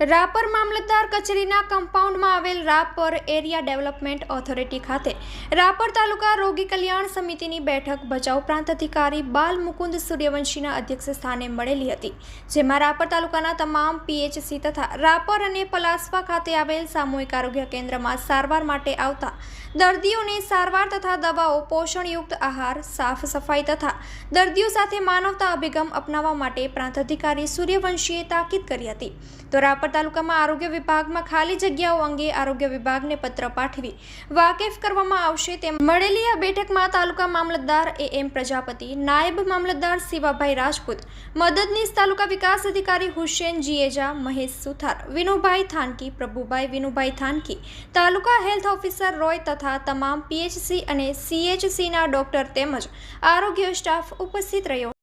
રાપર મામલતદાર કચેરીના કમ્પાઉન્ડમાં આવેલ Rapar area development authority ખાતે રાપર તાલુકા રોગી કલ્યાણ સમિતિની બેઠક ભચાઉ પ્રાંત અધિકારી બાલ મુકુંદ સૂર્યવંશીના અધ્યક્ષ સ્થાને મળેલી હતી, જેમાં રાપર તાલુકાના તમામ પીએચસી તથા રાપર અને પલાસવા ખાતે આવેલ સામૂહિક આરોગ્ય કેન્દ્રમાં સારવાર માટે આવતા દર્દીઓને સારવાર તથા દવાઓ પોષણયુક્ત આહાર, સાફ સફાઈ તથા દર્દીઓ સાથે માનવતા અભિગમ અપનાવવા માટે પ્રાંત અધિકારી સૂર્યવંશીએ તાકીદ કરી હતી. તો રાપર તાલુકામાં આરોગ્ય વિભાગમાં ખાલી જગ્યાઓ અંગે આરોગ્ય વિભાગને પત્ર પાઠવી વાકેફ કરવામાં આવશે તેમ મળેલી આ બેઠકમાં તાલુકા મામલતદાર એ એમ પ્રજાપતિ, નાયબ મામલતદાર શિવાભાઈ રાજપૂત, મદદનીશ તાલુકા વિકાસ અધિકારી હુસેન જીએજા, મહેશ સુથાર, વિનુભાઈ થાનકી, પ્રભુભાઈ વિનુભાઈ થાનકી, તાલુકા હેલ્થ ઓફિસર રોય તથા તમામ પીએચસી અને સીએચસીના ડોક્ટર તેમજ આરોગ્ય સ્ટાફ ઉપસ્થિત રહ્યો.